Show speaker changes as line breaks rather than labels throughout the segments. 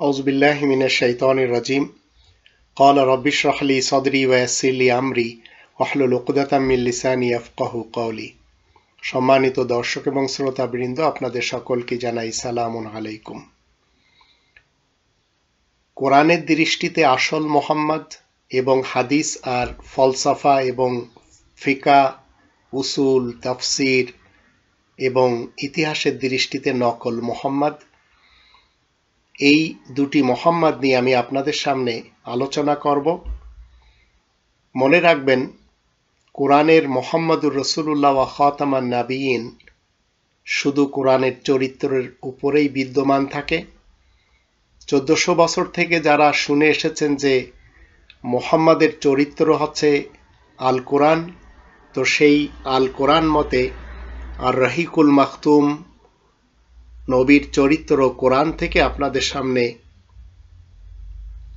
أعوذ بالله من الشيطان الرجيم قال رب اشرح لي صدري ويسر لي أمري واحلل عقدة من লিসানি يفقه قولي সম্মানিত দর্শক এবং শ্রোতাবৃন্দ আপনাদের সকলকে জানাই সালামুন আলাইকুম কোরআনের দৃষ্টিতে আসল মোহাম্মদ এবং হাদিস আর ফলসাফা এবং ফিকা উসুল তাফসির এবং ইতিহাসের দৃষ্টিতে নকল মোহাম্মদ এই দুটি মোহাম্মদ নিয়ে আমি আপনাদের সামনে আলোচনা করব। মনে রাখবেন, কোরআনের মোহাম্মদুর রসুল্লাহ খাতামান নাবিয়িন শুধু কোরআনের চরিত্রের উপরেই বিদ্যমান থাকে। চোদ্দশো বছর থেকে যারা শুনে এসেছেন যে মোহাম্মদের চরিত্র হচ্ছে আল কোরআন তো সেই আল কোরআন মতে আর রহিকুল মাখতুম নবীর চরিত্র কোরআন থেকে আপনাদের সামনে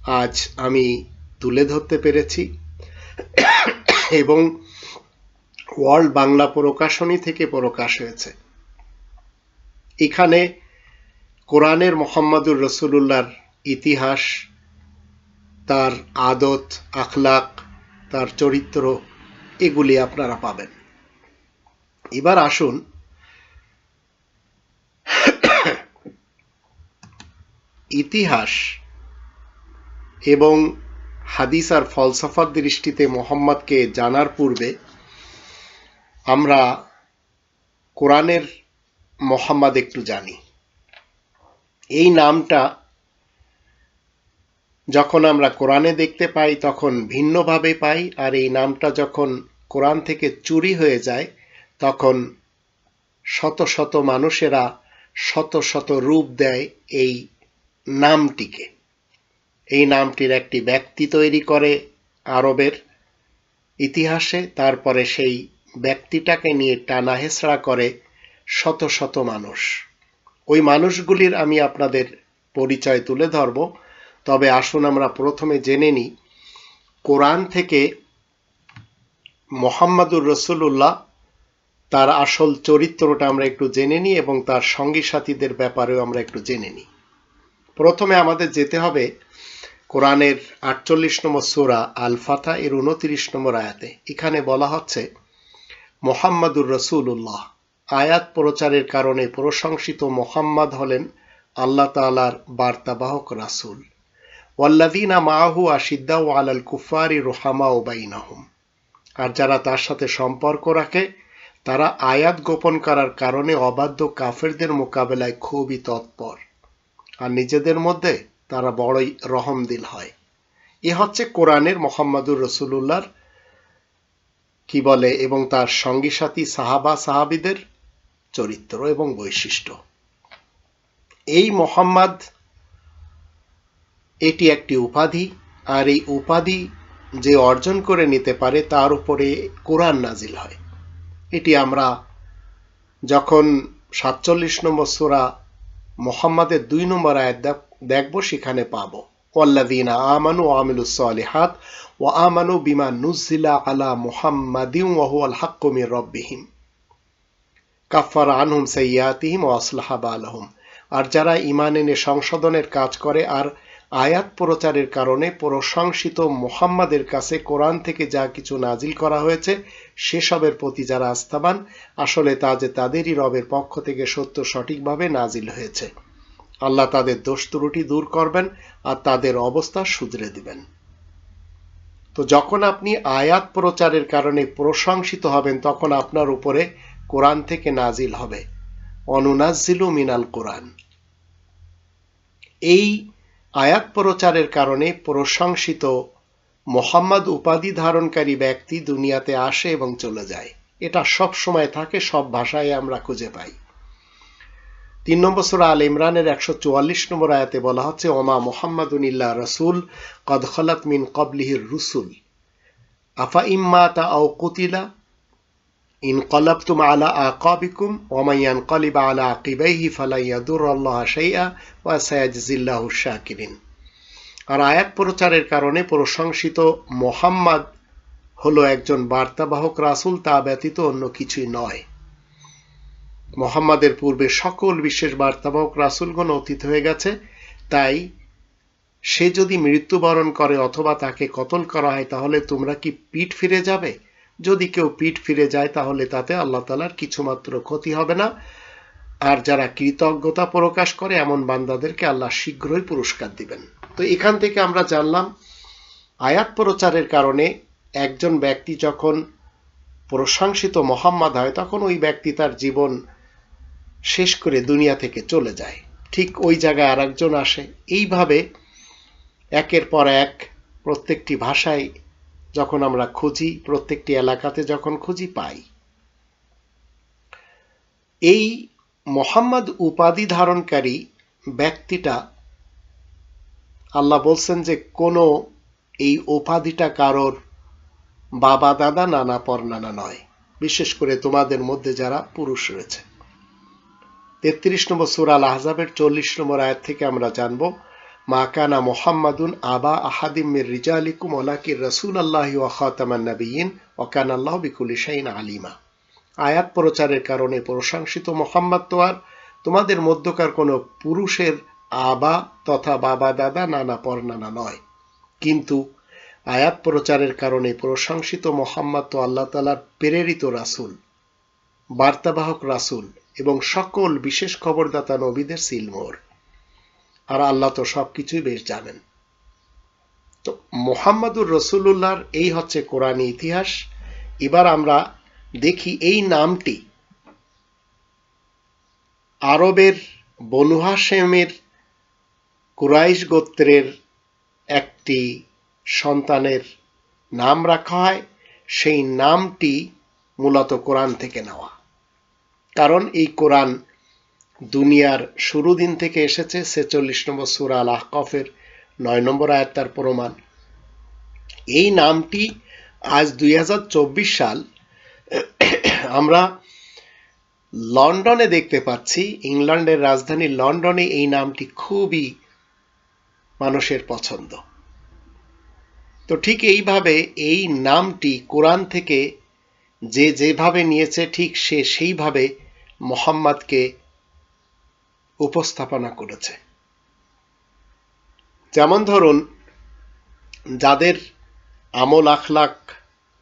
আজ আমি তুলে ধরতে পেরেছি। এবং ওয়ার্ল্ড বাংলা প্রকাশনী থেকে প্রকাশ হয়েছে। এখানে কোরআনের মোহাম্মদুর রসুল্লাহর ইতিহাস, তার আদত, আখলাক, তার চরিত্র, এগুলি আপনারা পাবেন। এবার আসুন ইতিহাস এবং হাদিস আর ফলসফার দৃষ্টিতে মোহাম্মদকে জানার পূর্বে আমরা কোরআনের মোহাম্মদ একটু জানি। এই নামটা যখন আমরা কোরআনে দেখতে পাই, তখন ভিন্নভাবে পাই, আর এই নামটা যখন কোরআন থেকে চুরি হয়ে যায়, তখন শত শত মানুষেরা শত শত রূপ দেয় এই নামটিকে। এই নামটির একটি ব্যক্তি তৈরি করে আরবের ইতিহাসে, তারপরে সেই ব্যক্তিটাকে নিয়ে টানা হেঁচড়া করে শত শত মানুষ। ওই মানুষগুলির আমি আপনাদের পরিচয় তুলে ধরব, তবে আসুন আমরা প্রথমে জেনে নিই, কোরআন থেকে মোহাম্মদুর রসুল্লাহ তার আসল চরিত্রটা আমরা একটু জেনে নিই এবং তার সঙ্গী সাথীদের ব্যাপারেও আমরা একটু জেনে নিই। প্রথমে আমাদের যেতে হবে কোরআনের আটচল্লিশ নম্বর সোরা আল ফাতা এর উনত্রিশ নম্বর আয়াতে। এখানে বলা হচ্ছে, মোহাম্মদুর রসুল্লাহ আয়াত প্রচারের কারণে প্রশংসিত মোহাম্মদ হলেন আল্লাহ তালার বার্তাবাহক রাসুল। ওয়াল্লাদিনা মাহু আশিদ্দা ও আলাল কুফারি রোহামা ও বাইনাহুম। আর যারা তার সাথে সম্পর্ক রাখে, তারা আয়াত গোপন করার কারণে অবাধ্য কাফেরদের মোকাবেলায় খুবই তৎপর। আর নিজেদের মধ্যে তারা বড়ই রহমদিল হয়। এ হচ্ছে কোরআনের মোহাম্মদুর রসুল্লাহর কি বলে এবং তার সঙ্গী সাথী সাহাবা সাহাবিদের চরিত্র এবং বৈশিষ্ট্য। এই মোহাম্মদ এটি একটি উপাধি আর এই উপাধি যে অর্জন করে নিতে পারে তার উপরে কোরআন নাজিল হয়। এটি আমরা যখন সাতচল্লিশ নম্বর সোরা মোহাম্মদের দুই নম্বর আয়াত দেখব, সেখানে পাব। আমানু সালিহাত ও আমানু বিমা নুজিলা আলা মুহাম্মাদিম রব্বিহিম। কাফার আনহুম ও আর যারা ইমান এনে সংশোধনের কাজ করে, আর আয়াত প্রচারের কারণে প্রশংসিত মোহাম্মদের কাছে কোরআন থেকে যা কিছু নাজিল করা হয়েছে, সেসবের প্রতি যারা আস্থাবান, আসলে তা যে তাদেরই রবের পক্ষ থেকে সত্য সঠিকভাবে নাজিল হয়েছে। আল্লাহ তাদের দোষ ত্রুটি দূর করবেন আর তাদের অবস্থা শুধরে দিবেন। তো যখন আপনি আয়াত প্রচারের কারণে প্রশংসিত হবেন, তখন আপনার উপরে কোরআন থেকে নাজিল হবে। অনুনাজিলু মিনাল কোরআন। এই আয়াত প্রচারের কারণে প্রশংসিত মোহাম্মদ উপাধি ধারণকারী ব্যক্তি দুনিয়াতে আসে এবং চলে যায়। এটা সব সময় থাকে, সব ভাষায় আমরা খুঁজে পাই। তিন নম্বর সুরা আল ইমরানের একশো চুয়াল্লিশ নম্বর আয়াতে বলা হচ্ছে, ওমা মোহাম্মদুনিল্লাহ রসুল কদখলাত মিন কবলিহির রুসুল। আফা ইম্মা তা আও কুতিলা ইনকলাবতুম আলা আকাবিকুম ওমান ইয়ানকালিব আলা আকিবাইহি ফালা ইয়াদুর আল্লাহ শাইআ ওয়া সায়াজজিল্লাহু শাকিরিন আর আয়াত প্রচারের কারণে প্রশংসিত মোহাম্মদ হলো একজন বার্তাবাহক রাসুল, তা ব্যতীত অন্য কিছুই নয়। মোহাম্মদের পূর্বে সকল বিশেষ বার্তাবাহক রাসুলগণ অতীত হয়ে গেছে, তাই সে যদি মৃত্যুবরণ করে অথবা তাকে কতল করা হয়, তাহলে তোমরা কি পিঠ ফিরে যাবে? যদি কেউ পিঠ ফিরে যায়, তাহলে তাতে আল্লাহ তালার কিছুমাত্র ক্ষতি হবে না। আর যারা কৃতজ্ঞতা প্রকাশ করে, এমন বান্দাদেরকে আল্লাহ শীঘ্রই পুরস্কার দিবেন। তো এখান থেকে আমরা জানলাম, আয়াত প্রচারের কারণে একজন ব্যক্তি যখন প্রশংসিত মোহাম্মদ হয়, তখন ওই ব্যক্তি তার জীবন শেষ করে দুনিয়া থেকে চলে যায়। ঠিক ওই জায়গায় আর একজন আসে। এইভাবে একের পর এক প্রত্যেকটি ভাষায় যখন আমরা খুঁজি, প্রত্যেকটি এলাকাতে যখন খুঁজি পাই। এই মোহাম্মদ উপাধি ধারণকারী ব্যক্তিটা আল্লাহ বলছেন যে, কোনো এই উপাধিটা কারোর বাবা, দাদা, নানা, পরনানা নয়। বিশেষ করে তোমাদের মধ্যে যারা পুরুষ রয়েছে। তেত্রিশ নম্বর সুরাল আহজাবের চল্লিশ নম্বর আয়াত থেকে আমরা জানব মা কানা মোহাম্মদুন আবা আহাদিম মির রিজালিকুম ওলাকির রসুল আল্লাহ ওয়াখাতামান নবীন ওকান আল্লাহ বিকুলি শাইন আলিমা। আয়াত প্রচারের কারণে প্রশংসিত মোহাম্মদ তো আর। তোমাদের মধ্যকার কোনো পুরুষের আবা তথা বাবা, দাদা, নানা, পরনানা নয়। কিন্তু আয়াত প্রচারের কারণে প্রশংসিত মোহাম্মদ তো আল্লাহ তালার প্রেরিত রাসুল, বার্তাবাহক রাসুল এবং সকল বিশেষ খবরদাতা নবীদের সিলমোর আর আল্লাহ তো সবকিছুই বেশ জানেন। তো মোহাম্মদুর রসুল্লাহর এই হচ্ছে কোরআনী ইতিহাস। এবার আমরা দেখি এই নামটি। আরবের বনু হাসেমের কুরাইশ গোত্রের একটি সন্তানের নাম রাখা হয়। সেই নামটি মূলত কোরআন থেকে নেওয়া। কারণ এই কোরআন দুনিয়ার শুরু দিন থেকে এসেছে ছেচল্লিশ নম্বর সুরা আল আহকফের নয় নম্বর আয়াত তার প্রমাণ। এই নামটি আজ দুই হাজার চব্বিশ সাল আমরা লন্ডনে দেখতে পাচ্ছি। ইংল্যান্ডের রাজধানী লন্ডনে এই নামটি খুবই মানুষের পছন্দ। তো ঠিক এইভাবে এই নামটি কোরআন থেকে যে যেভাবে নিয়েছে, ঠিক সে সেইভাবে মোহাম্মদকে উপস্থাপনা করেছে। যেমন ধরুন, যাদের আমল আখলাক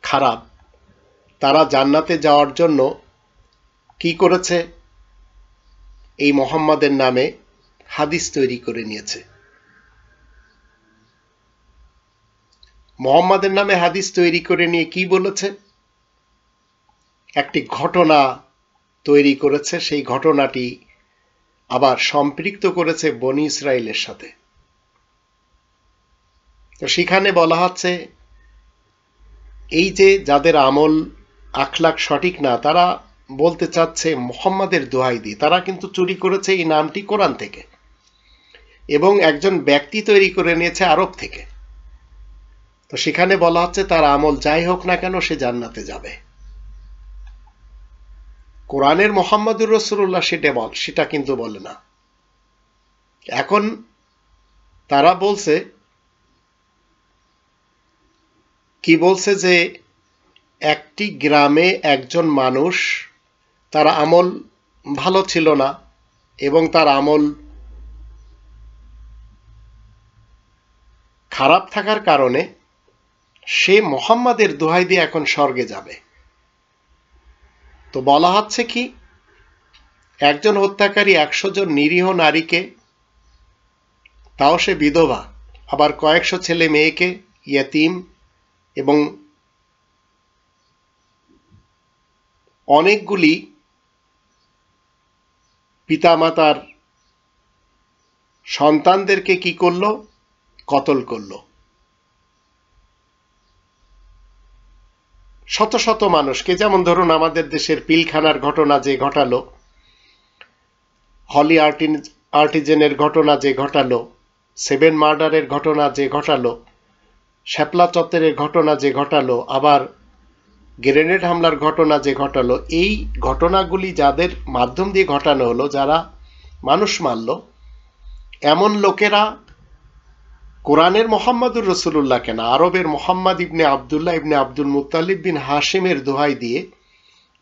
খারাপ, তারা জান্নাতে যাওয়ার জন্য কি করেছে? এই মোহাম্মদের নামে হাদিস তৈরি করে নিয়েছে। মোহাম্মদের নামে হাদিস তৈরি করে নিয়ে কি বলেছে? একটি ঘটনা তৈরি করেছে। সেই ঘটনাটি আবার সম্পৃক্ত করেছে বনি ইসরায়েলের সাথে। তো সেখানে বলা হচ্ছে, এই যে যাদের আমল আখলাক সঠিক না, তারা বলতে চাচ্ছে মোহাম্মদের দোহাই দিয়ে। তারা কিন্তু চুরি করেছে এই নামটি কোরআন থেকে এবং একজন ব্যক্তি তৈরি করে নিয়েছে আরব থেকে। তো সেখানে বলা হচ্ছে, তার আমল যাই হোক না কেন সে জান্নাতে যাবে। কোরআনের মোহাম্মদুর রসুল্লাহ সেটা বল, সেটা কিন্তু বলে না। এখন তারা বলছে, কি বলছে যে একটি গ্রামে একজন মানুষ, তার আমল ভালো ছিল না এবং তার আমল খারাপ থাকার কারণে সে মোহাম্মদের দোহাই দিয়ে এখন স্বর্গে যাবে। তো বলা হচ্ছে কি, একজন হত্যাকারী একশো জন নিরীহ নারীকে, তাও সে বিধবা, আবার কয়েকশো ছেলে মেয়েকে, ইয়তিম এবং অনেকগুলি পিতামাতার সন্তানদেরকে কি করল? কতল করল। শত শত মানুষকে, যেমন ধরুন আমাদের দেশের পিলখানার ঘটনা যে ঘটালো, হলি আর্টিন, আর্টিজেনের ঘটনা যে ঘটালো, সেভেন মার্ডারের ঘটনা যে ঘটালো, শ্যাপলা চত্বরের ঘটনা যে ঘটালো, আবার গ্রেনেড হামলার ঘটনা যে ঘটালো, এই ঘটনাগুলি যাদের মাধ্যম দিয়ে ঘটানো হলো, যারা মানুষ মারল, এমন লোকেরা কোরআনের মোহাম্মদুর রসুল্লাহ কেন আরবের মোহাম্মদ ইবনে আবদুল্লাহ ইবনে আব্দুল মুতালিব বিন হাসিমের দোহাই দিয়ে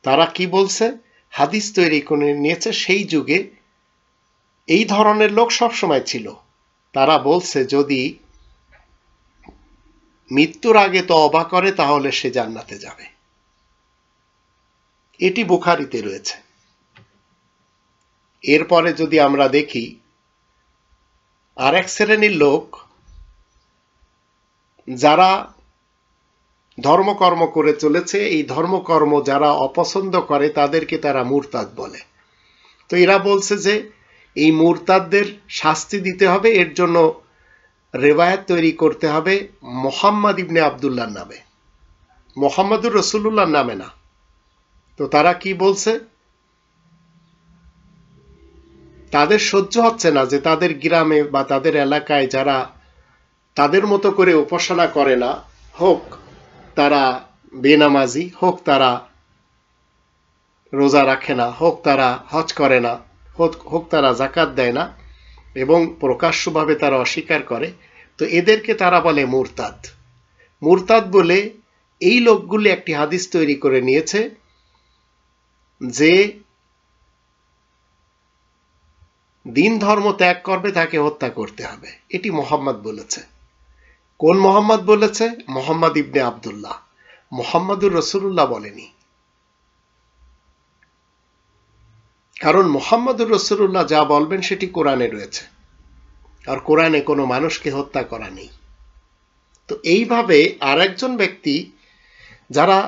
তারা কি বলছে? হাদিস তৈরি করে নিয়েছে সেই যুগে এই ধরনের লোক সবসময় ছিল। তারা বলছে, যদি মৃত্যুর আগে তওবা করে, তাহলে সে জান্নাতে যাবে। এটি বুখারিতে রয়েছে। এরপরে যদি আমরা দেখি আর এক শ্রেণির লোক যারা ধর্মকর্ম করে চলেছে, এই ধর্মকর্ম যারা অপছন্দ করে, তাদেরকে তারা মুরতাদ বলে। তো এরা বলছে যে, এই মুরতাদদের শাস্তি দিতে হবে, এর জন্য রেবায়াত তৈরি করতে হবে মোহাম্মদ ইবনে আবদুল্লার নামে। মোহাম্মদুর রসুল্লাহর নামে না। তো তারা কি বলছে? তাদের সহ্য হচ্ছে না যে তাদের গ্রামে বা তাদের এলাকায় যারা তাদের মতো করে উপাসনা করে না। হোক তারা বেনামাজি, হোক তারা রোজা রাখে না, হোক তারা হজ করে না, হোক তারা জাকাত দেয় না এবং প্রকাশ্যভাবে তারা অস্বীকার করে, তো এদেরকে তারা বলে মুরতাদ। মুরতাদ বলে এই লোকগুলি একটি হাদিস তৈরি করে নিয়েছে যে দিন ধর্ম ত্যাগ করবে, তাকে হত্যা করতে হবে। এটি মোহাম্মদ বলেছে। কোন মোহাম্মদ বলেছে? মোহাম্মদ ইবনে আবদুল্লাহ। মোহাম্মদুর রসুল্লাহ বলেনি। কারণ মোহাম্মদুর রসুল্লাহ যা বলবেন সেটি কোরআনে রয়েছে। আর কোরআনে কোনো মানুষকে হত্যা করা নেই। তো এইভাবে আর একজন ব্যক্তি যারা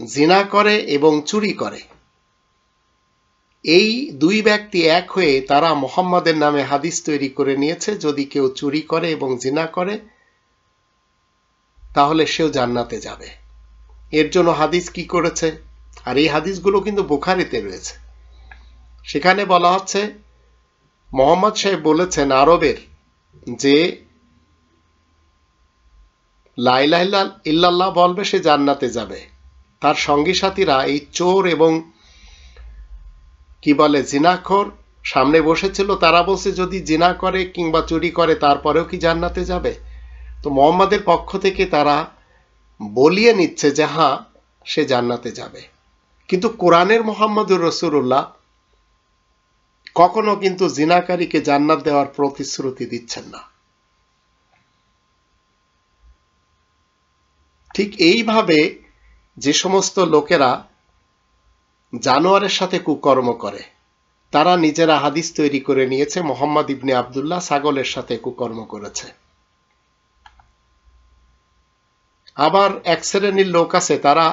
জিনা করে এবং চুরি করে, এই দুই ব্যক্তি এক হয়ে তারা মোহাম্মদের নামে হাদিস তৈরি করে নিয়েছে। যদি কেউ চুরি করে এবং জিনা করে তাহলে সেও জান্নাতে যাবে। এর জন্য হাদিস কি করেছে? আর এই হাদিসগুলো কিন্তু বুখারিতে রয়েছে। সেখানে বলা হচ্ছে, মোহাম্মদ সাহেব বলেছেন আরবের যে লাইলাহ ইল্লাল্লাহ বলবে সে জান্নাতে যাবে। তার সঙ্গী সাথীরা এই চোর এবং কি বলে, জিনাখর সামনে বসেছিল, তারা বলছে, যদি জিনা করে কিংবা চুরি করে, তারপরেও কি জান্নাতে যাবে? তো মোহাম্মদের পক্ষ থেকে তারা বলিয়ে নিচ্ছে যে হ্যাঁ সে জান্নাতে যাবে। কিন্তু কোরআনের মোহাম্মদুর রসুল্লাহ কখনো কিন্তু জিনাকারীকে জান্নাত দেওয়ার প্রতিশ্রুতি দিচ্ছেন না। ঠিক এইভাবে যে সমস্ত লোকেরা জানোয়ারের সাথে কুকর্ম করে, তারা নিজেরা হাদিস তৈরি করে নিয়েছে। মোহাম্মদ ইবনে আবদুল্লাহ ছাগলের সাথে কুকর্ম করেছে। আবার এক শ্রেণির লোক আছে, তারা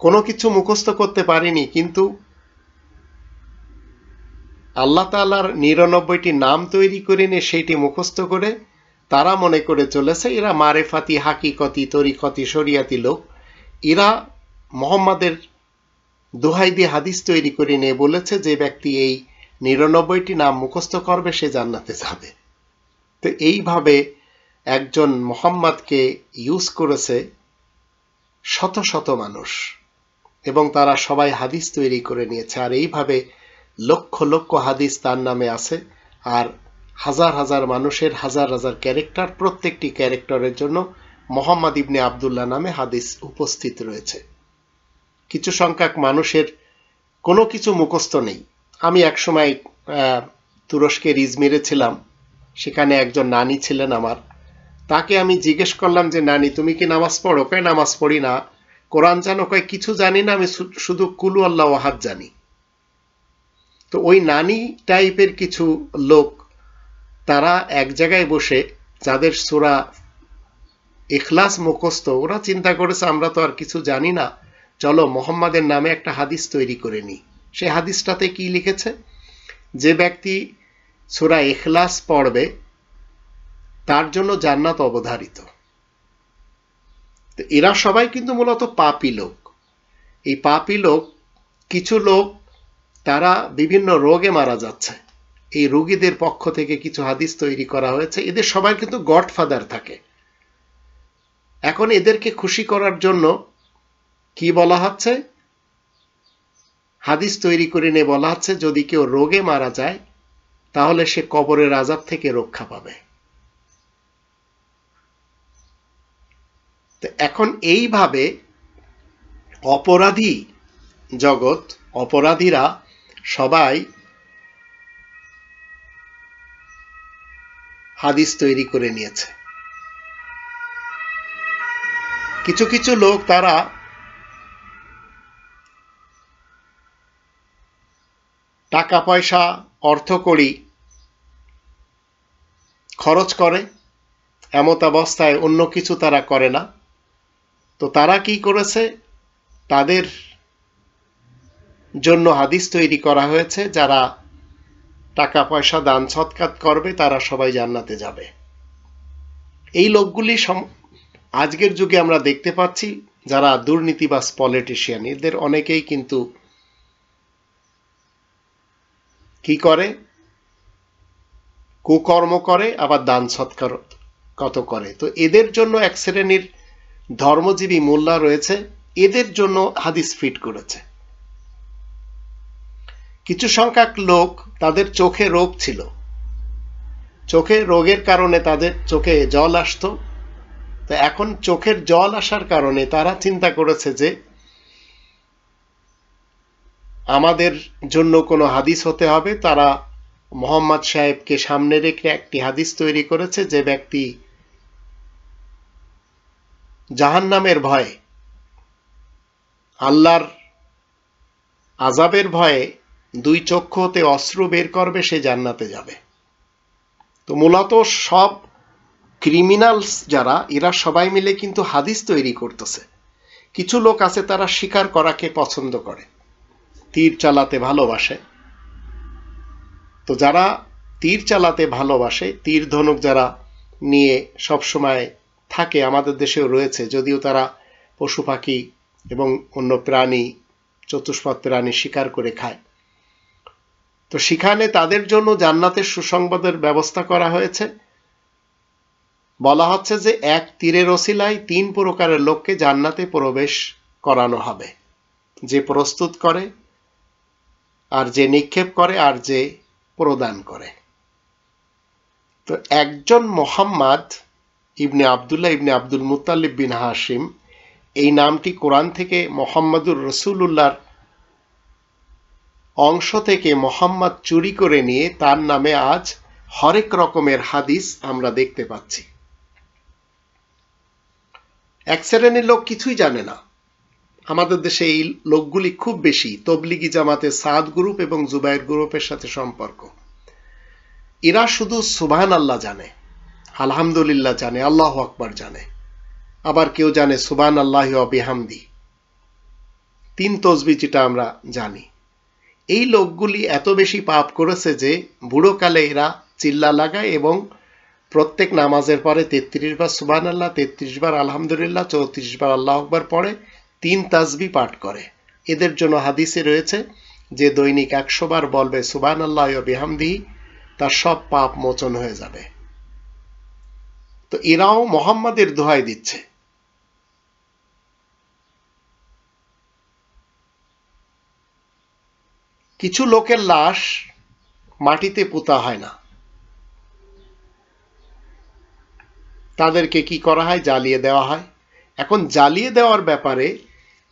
কোনো কিছু মুখস্থ করতে পারেনি, কিন্তু আল্লাহ তালার নিরানব্বইটি নাম তৈরি করে নিয়ে সেইটি মুখস্থ করে তারা মনে করে চলেছে, এরা মারেফাতি, হাকিকতি, তরিকতি, শরিয়াতি লোক। এরা মোহাম্মদের দোহাই দিয়ে হাদিস তৈরি করে নিয়ে বলেছে যে ব্যক্তি এই নিরানব্বইটি নাম মুখস্থ করবে, সে জান্নাতে যাবে। তো এইভাবে একজন মোহাম্মদকে ইউজ করেছে শত শত মানুষ। এবং তারা সবাই হাদিস তৈরি করে নিয়েছে। আর এইভাবে লক্ষ লক্ষ হাদিস তার নামে আছে। আর হাজার হাজার মানুষের হাজার হাজার ক্যারেক্টার প্রত্যেকটি ক্যারেক্টারের জন্য মোহাম্মদ ইবনে আবদুল্লাহ নামে হাদিস উপস্থিত রয়েছে। কিছু সংখ্যক মানুষের কোনো কিছু মুখস্থ নেই। আমি একসময় তুরস্কের ইজমিরে ছিলাম। সেখানে একজন নানি ছিলেন আমার। তাকে আমি জিজ্ঞেস করলাম যে, নানি, তুমি কি নামাজ পড়ো? কয়, নামাজ পড়ি না। কোরআন জানো, কয়, কিছু জানি না, আমি শুধু কুলু আল্লাহ ওয়াহাদ জানি। তো ওই নানি টাইপের কিছু লোক, তারা এক জায়গায় বসে যাদের সুরা এখলাস মুখস্থ, ওরা চিন্তা করেছে, আমরা তো আর কিছু জানি না। চলো মোহাম্মদের নামে একটা হাদিস তৈরি করে নিই। সে হাদিসটাতে কি লিখেছে? যে ব্যক্তি সুরা এখলাস পড়বে তার জন্য জান্নাত অবধারিত। এরা সবাই কিন্তু মূলত পাপি লোক। এই পাপি লোক, কিছু লোক, তারা বিভিন্ন রোগে মারা যাচ্ছে। এই রোগীদের পক্ষ থেকে কিছু হাদিস তৈরি করা হয়েছে। এদের সবাই কিন্তু গডফাদার থাকে। এখন এদেরকে খুশি করার জন্য কি বলা হচ্ছে? হাদিস তৈরি করে নিয়ে বলা হচ্ছে, যদি কেউ রোগে মারা যায়, তাহলে সে কবরের আজাব থেকে রক্ষা পাবে। এখন এইভাবে অপরাধী জগৎ, অপরাধীরা সবাই হাদিস তৈরি করে নিয়েছে। কিছু কিছু লোক তারা টাকা পয়সা অর্থকড়ি খরচ করে, এমত অবস্থায় অন্য কিছু তারা করে না। তো তারা কি করেছে? তাদের জন্য হাদিস তৈরি করা হয়েছে, যারা টাকা পয়সা দান সৎকাত করবে, তারা সবাই জান্নাতে যাবে। এই লোকগুলি আজকের যুগে আমরা দেখতে পাচ্ছি, যারা দুর্নীতিবাস পলিটিশিয়ান এদের অনেকেই কিন্তু কি করে? কুকর্ম করে, আবার দান সৎকার কত করে। তো এদের জন্য এক শ্রেণির ধর্মজীবী মোল্লা রয়েছে, এদের জন্য হাদিস ফিট করেছে। কিছু সংখ্যক লোক তাদের চোখে রোগ ছিল। চোখে রোগের কারণে তাদের চোখে জল আসতো। তো এখন চোখের জল আসার কারণে তারা চিন্তা করেছে যে, আমাদের জন্য কোনো হাদিস হতে হবে। তারা মোহাম্মদ সাহেবকে সামনে রেখে একটি হাদিস তৈরি করেছে যে ব্যক্তি জাহান নামের ভয়ে, আল্লাহর আজাবের ভয়ে দুই চক্ষু হতে অস্ত্র বের করবে, সে জান্নাতে যাবে। তো মূলত সব ক্রিমিনালস যারা, এরা সবাই মিলে কিন্তু হাদিস তৈরি করতেছে। কিছু লোক আছে তারা শিকার করাকে পছন্দ করে, তীর চালাতে ভালোবাসে। তো যারা তীর চালাতে ভালোবাসে, তীর ধনুক যারা নিয়ে সব সময় থাকে, আমাদের দেশেও রয়েছে। যদিও তারা পশু পাখি এবং অন্য প্রাণী, চতুষ্পদ প্রাণী শিকার করে খায়। তো সেখানে তাদের জন্য জান্নাতের সুসংবাদের ব্যবস্থা করা হয়েছে। বলা হচ্ছে যে এক তীরের ওসিলায় তিন প্রকারের লোককে জান্নাতে প্রবেশ করানো হবে। যে প্রস্তুত করে, আর যে নিক্ষেপ করে, আর যে প্রদান করে। তো একজন মোহাম্মদ ইবনে আবদুল্লাহ ইবনে আব্দুল মুতালিব বিন হাসিম এই নামটি কোরআন থেকে মোহাম্মদুর রসুল্লাহর অংশ থেকে মোহাম্মদ চুরি করে নিয়ে তার নামে আজ হরেক রকমের হাদিস আমরা দেখতে পাচ্ছি। এক শ্রেণির লোক কিছুই জানে না। আমাদের দেশে এই লোকগুলি খুব বেশি, তবলিগি জামাতে সাদ গ্রুপ এবং জুবাইর গ্রুপের সাথে সম্পর্ক। এরা শুধু সুবাহান আল্লাহ জানে। আলহামদুলিল্লাহ জানে, আল্লাহ আকবার জানে। আবার কেউ জানে সুবান আল্লাহ বিহামদি। তিন তসবি যেটা আমরা জানি। এই লোকগুলি এত বেশি পাপ করেছে যে বুড়োকালে এরা চিল্লা লাগায় এবং প্রত্যেক নামাজের পরে তেত্রিশ বার সুবান আল্লাহ তেত্রিশ বার আলহামদুলিল্লাহ, চৌত্রিশ বার আল্লাহ আকবার পরে তিন তাজবি পাঠ করে। এদের জন্য হাদিসে রয়েছে যে দৈনিক একশো বার বলবে সুবান আল্লাহ বিহামদিহি, তার সব পাপ মোচন হয়ে যাবে। তো এরাও মোহাম্মদের দোহাই দিচ্ছে। কিছু লোকের লাশ মাটিতে পোতা হয় না। তাদেরকে কি করা হয়? জ্বালিয়ে দেওয়া হয়। এখন জ্বালিয়ে দেওয়ার ব্যাপারে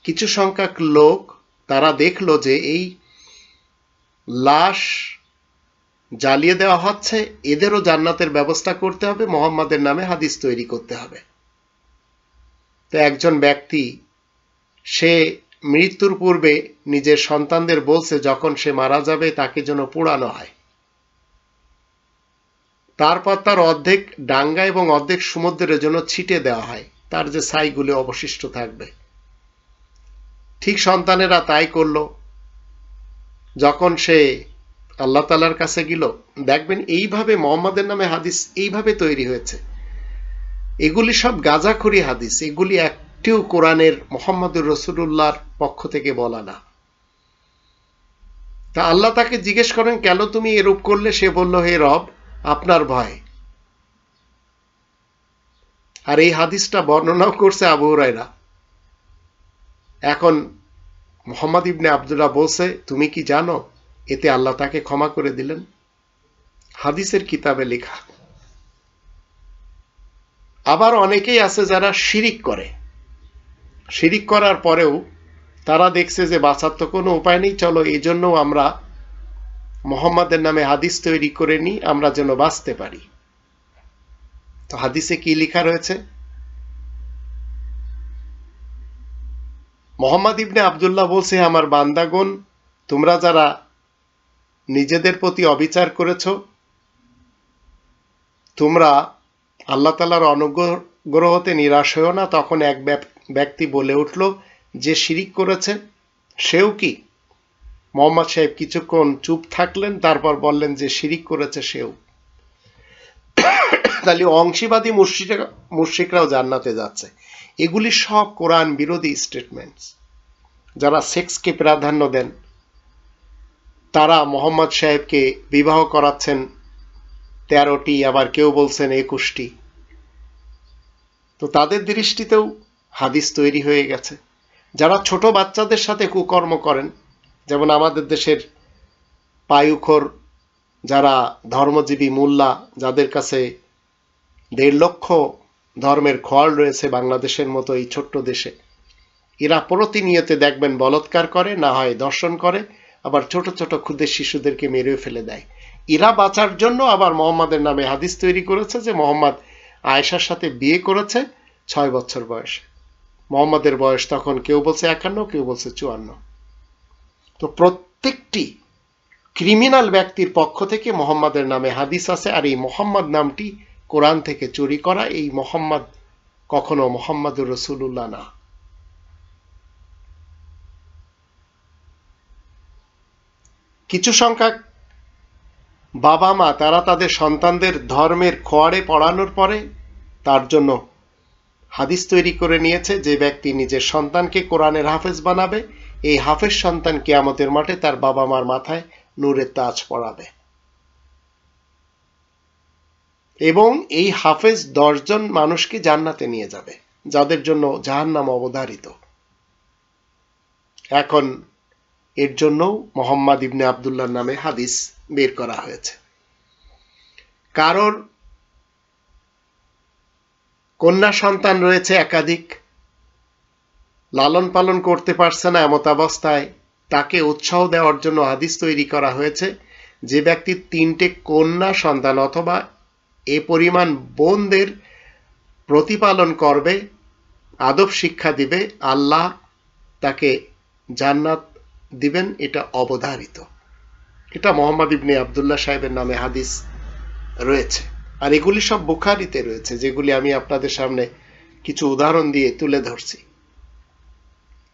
কিছু সংখ্যক লোক তারা দেখল যে এই লাশ জ্বালিয়ে দেওয়া হচ্ছে। এদেরও জান্নাতের ব্যবস্থা করতে হবে, মোহাম্মদের নামে হাদিস তৈরি করতে হবে। তো একজন ব্যক্তি, সে মৃত্যুর পূর্বে নিজের সন্তানদের বলছে, যখন সে মারা যাবে তাকে যেন পোড়ানো হয়। তারপর তার অর্ধেক ডাঙ্গা এবং অর্ধেক সমুদ্রের জন্য ছিটে দেওয়া হয়। তার যে ছাইগুলি অবশিষ্ট থাকবে। ঠিক সন্তানেরা তাই করল। যখন সে আল্লাহ তালার কাছে গেল, দেখবেন এইভাবে মোহাম্মদের নামে হাদিস এইভাবে তৈরি হয়েছে। এগুলি সব গাজাখুরি হাদিস, এগুলি একটিও কোরআনের মোহাম্মদুর রসুল্লাহর পক্ষ থেকে বলা না। তা আল্লাহ তাকে জিজ্ঞেস করেন, কেন তুমি এরূপ করলে? সে বলল, হে রব, আপনার ভয়। আর এই হাদিসটা বর্ণনাও করছে আবু রায়রা এখন মোহাম্মদ ইবনে আবদুল্লাহ বলছে, তুমি কি জানো এতে আল্লাহ তাকে ক্ষমা করে দিলেন। হাদিসের কিতাবে লেখা, আবার অনেকেই আছে যারা শিরিক করে। শিরিক করার পরেও তারা দেখছে যে বাঁচার তো কোনো উপায় নেই, চলো এই জন্য আমরা মোহাম্মদের নামে হাদিস তৈরি করে নিই, আমরা যেন বাঁচতে পারি। তো হাদিসে কি লেখা রয়েছে? মোহাম্মদ ইবনে আবদুল্লাহ বলছে, আমার বান্দাগণ, তোমরা যারা নিজেদের প্রতি অবিচার করেছ? তোমরা আল্লাহ তালার অনুগ্রহতে নিরাশ হয়েও না। তখন এক ব্যক্তি বলে উঠল, যে শিরিক করেছে, সেও কি? মোহাম্মদ সাহেব কিছুক্ষণ চুপ থাকলেন, তারপর বললেন, যে শিরিক করেছে, সেও। তাহলে অংশীবাদী মুর্শিকরা মুর্শিকরাও জান্নাতে যাচ্ছে। এগুলি সব কোরআন বিরোধী স্টেটমেন্টস যারা সেক্সকে প্রাধান্য দেন তারা মোহাম্মদ সাহেবকে বিবাহ করাচ্ছেন তেরোটি, আবার কেউ বলছেন একুশটি। তো তাদের দৃষ্টিতেও হাদিস তৈরি হয়ে গেছে। যারা ছোট বাচ্চাদের সাথে কুকর্ম করেন, যেমন আমাদের দেশের পায়ুখর, যারা ধর্মজীবী মোল্লা, যাদের কাছে দেড় লক্ষ ধর্মের খোয়াল রয়েছে বাংলাদেশের মতো এই ছোট্ট দেশে, এরা প্রতিনিয়তে দেখবেন বলৎকার করে, না হয় দর্শন করে। আবার ছোট ছোট ক্ষুদের শিশুদেরকে মেরে ফেলে দেয়। এরা বাঁচার জন্য আবার মোহাম্মদের নামে হাদিস তৈরি করেছে যে মোহাম্মদ আয়েশার সাথে বিয়ে করেছে ছয় বছর বয়সে। মোহাম্মদের বয়স তখন কেউ বলছে একান্ন, কেউ বলছে চুয়ান্ন। তো প্রত্যেকটি ক্রিমিনাল ব্যক্তির পক্ষ থেকে মোহাম্মদের নামে হাদিস আছে, আর এই মোহাম্মদ নামটি কোরআন থেকে চুরি করা, এই মোহাম্মদ কখনো মোহাম্মদুর রসুল্লাহ না। কিছু সংখ্যক বাবা মা তারা তাদের সন্তানদের ধর্মের খোয়াড়ে পড়ানোর পরে তার জন্য হাদিস তৈরি করে নিয়েছে যে ব্যক্তি নিজের সন্তানকে কোরআনের হাফেজ বানাবে, এই হাফেজ সন্তান কেয়ামতের মাঠে তার বাবা মার মাথায় নূরের তাজ পড়াবে এবং এই হাফেজ দশজন মানুষকে জান্নাতে নিয়ে যাবে, যাদের জন্য জাহান্নাম অবধারিত। এখন এর জন্য মোহাম্মদ ইবনে আবদুল্লাহ নামে হাদিস বের করা হয়েছে। কারোর কন্যা সন্তান রয়েছে একাধিক, লালন পালন করতে পারছে না এমত অবস্থায়, তাকে উৎসাহ দেওয়ার জন্য হাদিস তৈরি করা হয়েছে যে ব্যক্তির তিনটে কন্যা সন্তান অথবা এ পরিমাণ বোনদের প্রতিপালন করবে, আদব শিক্ষা দিবে, আল্লাহ তাকে জান্নাত দিবেন, এটা অবধারিত। এটা মোহাম্মদ ইবনে আবদুল্লাহ সাহেবের নামে হাদিস রয়েছে। আর এগুলি সব বুখারিতে রয়েছে, যেগুলি আমি আপনাদের সামনে কিছু উদাহরণ দিয়ে তুলে ধরছি।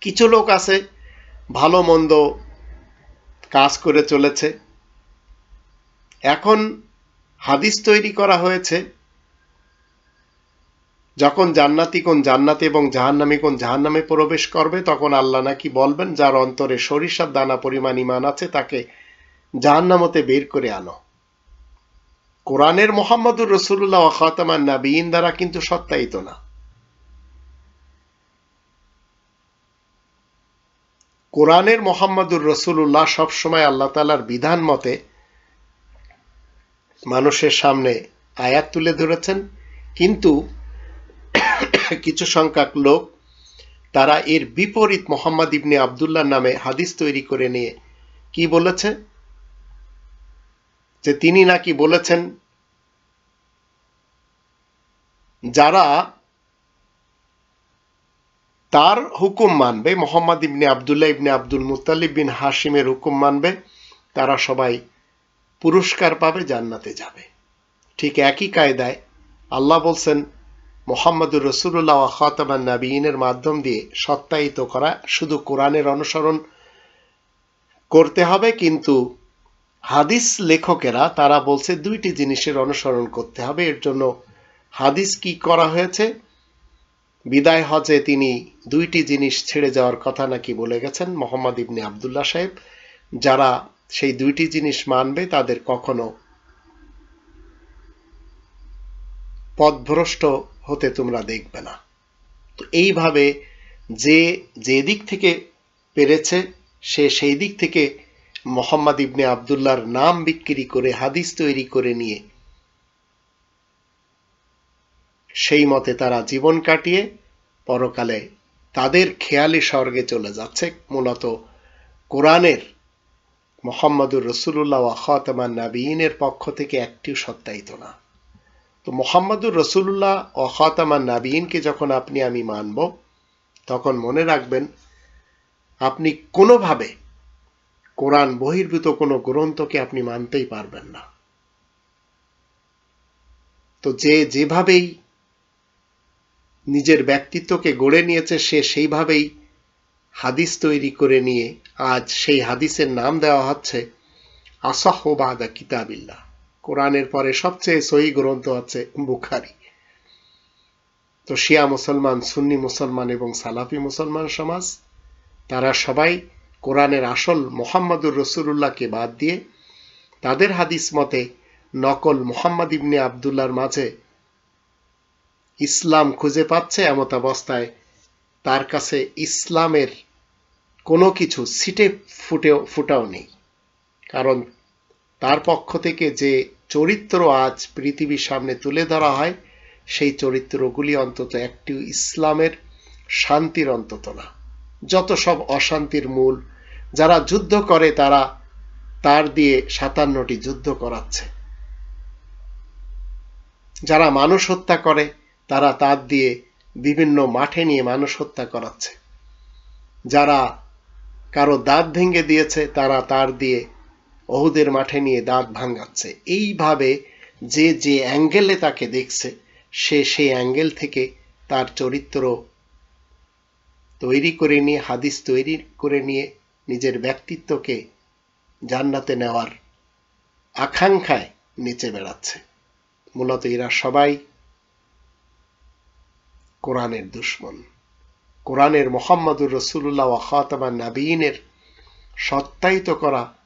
কিছু লোক আছে, ভালো মন্দ কাজ করে চলেছে। এখন হাদিস তৈরি করা হয়েছে যখন জান্নাতি কোন জান্নাতে এবং জাহান্নামি কোন জাহান্নামে প্রবেশ করবে, তখন আল্লাহ নাকি বলবেন, যার অন্তরে সরিষার দানা পরিমাণ ইমান আছে, তাকে জাহান্নামতে বের করে আনো। কোরআনের মোহাম্মদুর রসুল্লাহ খাতামান নাবিন দ্বারা কিন্তু সত্যায়িত না। কোরআনের মোহাম্মদুর রসুল্লাহ সবসময় আল্লাহ তালার বিধান মতে মানুষের সামনে আয়াত তুলে ধরেছেন, কিন্তু কিছু সংখ্যক লোক তারা এর বিপরীত মোহাম্মদ ইবনে আবদুল্লাহ নামে হাদিস তৈরি করে নিয়ে কি বলেছে? যে তিনি নাকি বলেছেন, যারা তার হুকুম মানবে, মোহাম্মদ ইবনে আবদুল্লাহ ইবনে আব্দুল মুতালিব বিন হাসিমের হুকুম মানবে, তারা সবাই পুরস্কার পাবে, জান্নাতে যাবে। ঠিক একই কায়দায় আল্লাহ বলছেন মোহাম্মদুর রসুল্লাহ খাতামান নাবিনের মাধ্যম দিয়ে সত্যায়িত করা শুধু কোরআনের অনুসরণ করতে হবে, কিন্তু হাদিস লেখকেরা, তারা বলছে দুইটি জিনিসের অনুসরণ করতে হবে। এর জন্য হাদিস কি করা হয়েছে? বিদায় হজে তিনি দুইটি জিনিস ছেড়ে যাওয়ার কথা নাকি বলে গেছেন মোহাম্মদ ইবনে আবদুল্লাহ সাহেব। যারা সেই দুইটি জিনিস মানবে, তাদের কখনো পথভ্রষ্ট হতে তোমরা দেখবে না। তো এইভাবে যে যে দিক থেকে পেরেছে, সে সেই দিক থেকে মোহাম্মদ ইবনে আবদুল্লাহর নাম বিক্রি করে, হাদিস তৈরি করে নিয়ে সেই মতে তারা জীবন কাটিয়ে পরকালে তাদের খেয়ালি স্বর্গে চলে যাচ্ছে। মূলত কোরআনের, মোহাম্মদুর রসুল্লাহ খাতমান নাবিনের পক্ষ থেকে একটিও সত্যায়িত না। তো মোহাম্মদুর রসুল্লাহ অখাতামান নাবিনকে যখন আপনি আমি মানব, তখন মনে রাখবেন, আপনি কোনোভাবে কোরআন বহির্ভূত কোনো গ্রন্থকে আপনি মানতেই পারবেন না। তো যে যেভাবেই নিজের ব্যক্তিত্বকে গড়ে নিয়েছে, সে সেইভাবেই হাদিস তৈরি করে নিয়ে আজ সেই হাদিসের নাম দেওয়া হচ্ছে আসাহবাদা কিতাবিল্লাহ। কোরআনের পরে সবচেয়ে সহি গ্রন্থ আছে বুখারি। তো শিয়া মুসলমান, সুন্নি মুসলমান এবং সালাফি মুসলমান সমাজ, তারা সবাই কোরআনের আসল মোহাম্মদুর রসুল্লাহকে বাদ দিয়ে তাদের হাদিস মতে নকল মোহাম্মদ ইবনে আবদুল্লার মাঝে ইসলাম খুঁজে পাচ্ছে এমত অবস্থায় তার কাছে ইসলামের কোনো কিছু সিটে ফুটেও, ফুটাও নেই। কারণ তার পক্ষ থেকে যে চরিত্র আজ পৃথিবীর সামনে তুলে ধরা হয়, সেই চরিত্রগুলি অন্তত একটি ইসলামের শান্তির অন্তত না। যত সব অশান্তির মূল, যারা যুদ্ধ করে তারা তার দিয়ে সাতান্নটি যুদ্ধ করাচ্ছে। যারা মানুষ হত্যা করে, তারা তার দিয়ে বিভিন্ন মাঠে নিয়ে মানুষ হত্যা করাচ্ছে। যারা কারও দাঁত ভেঙে দিয়েছে, তারা তার দিয়ে অহুদের মাঠে নিয়ে দাঁত ভাঙাচ্ছে এইভাবে যে যে অ্যাঙ্গেলে তাকে দেখছে, সে সেই অ্যাঙ্গেল থেকে তার চরিত্র তৈরি করে নিয়ে, হাদিস তৈরি করে নিয়ে নিজের ব্যক্তিত্বকে জান্নাতে নেওয়ার আকাঙ্ক্ষায় নিচে বেড়াচ্ছে। মূলত এরা সবাই কোরআনের দুশ্মন। কোরআনের মোহাম্মদুর রসুল্লাহ খাতামা নাবিনের সত্যায়িত করা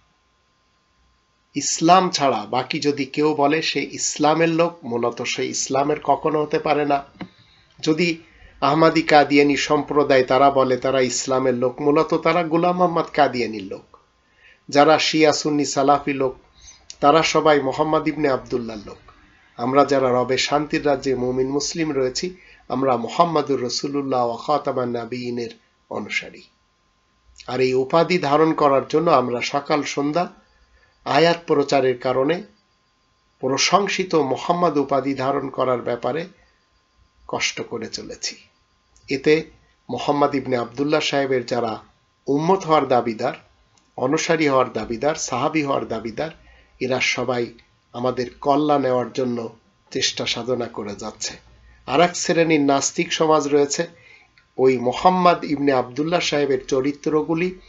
ইসলাম ছাড়া বাকি যদি কেউ বলে সে ইসলামের লোক, মূলত সে ইসলামের কখনো হতে পারে না। যদি আহমাদি কাদিয়ানি সম্প্রদায় তারা বলে তারা ইসলামের লোক, মূলত তারা গুলাম মোহাম্মদ কাদিয়ানির লোক। যারা শিয়া, সুন্নি, সালাফি লোক, তারা সবাই মোহাম্মদ ইবনে আবদুল্লার লোক। আমরা যারা রবে শান্তির রাজ্যে মুমিন, মুসলিম রয়েছি, আমরা মোহাম্মদুর রসুল্লাহ ওয়াখাতামান নাবিনের অনুসারী। আর এই উপাধি ধারণ করার জন্য আমরা সকাল, সন্ধ্যা আয়াত প্রচারের কারণে প্রশংসিত মোহাম্মদ উপাধি ধারণ করার ব্যাপারে কষ্ট করে চলেছি। এতে মোহাম্মদ ইবনে আবদুল্লাহ সাহেবের যারা উম্মত হওয়ার দাবিদার, অনুসারী হওয়ার দাবিদার, সাহাবি হওয়ার দাবিদার, এরা সবাই আমাদের কল্যাণ নেওয়ার জন্য চেষ্টা সাধনা করে যাচ্ছে। আর এক শ্রেণির নাস্তিক সমাজ রয়েছে। ওই মোহাম্মদ ইবনে আবদুল্লাহ সাহেবের চরিত্রগুলি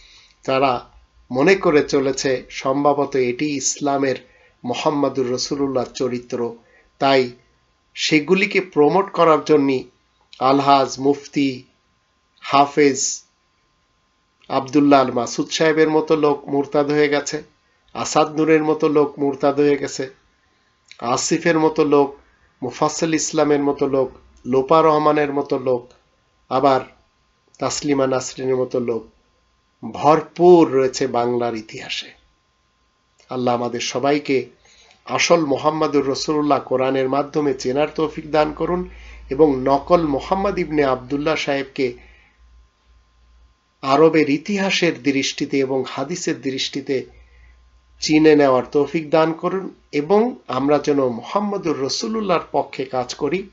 তারা মনে করে চলেছে, সম্ভবত এটি ইসলামের মোহাম্মদুর রসুল্লাহ চরিত্র। তাই সেগুলিকে প্রমোট করার জন্য আলহাজ মুফতি হাফেজ আবদুল্লাহ মাসুদ সাহেবের মতো লোক মুরতাদ হয়ে গেছে, আসাদ নূরের মতো লোক মুরতাদ হয়ে গেছে, আসিফের মতো লোক মুফাসল ইসলামের মতো লোক, লোপা রহমানের মতো লোক, আবার তাসলিমা নাসরিনের মতো লোক। ভরপুর রয়েছে বাংলার ইতিহাসে। আল্লাহ আমাদের সবাইকে আসল মোহাম্মদুর রসুল্লাহ কোরআনের মাধ্যমে চেনার তৌফিক দান করুন এবং নকল মোহাম্মদ ইবনে আবদুল্লাহ সাহেবকে আরবের ইতিহাসের দৃষ্টিতে এবং হাদিসের দৃষ্টিতে চিনে নেওয়ার তৌফিক দান করুন এবং আমরা যেন মোহাম্মদুর রসুল্লাহর পক্ষে কাজ করি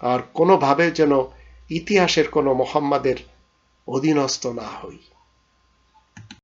আর কোনোভাবে যেন ইতিহাসের কোনো মোহাম্মদের অধীনস্থ না হই।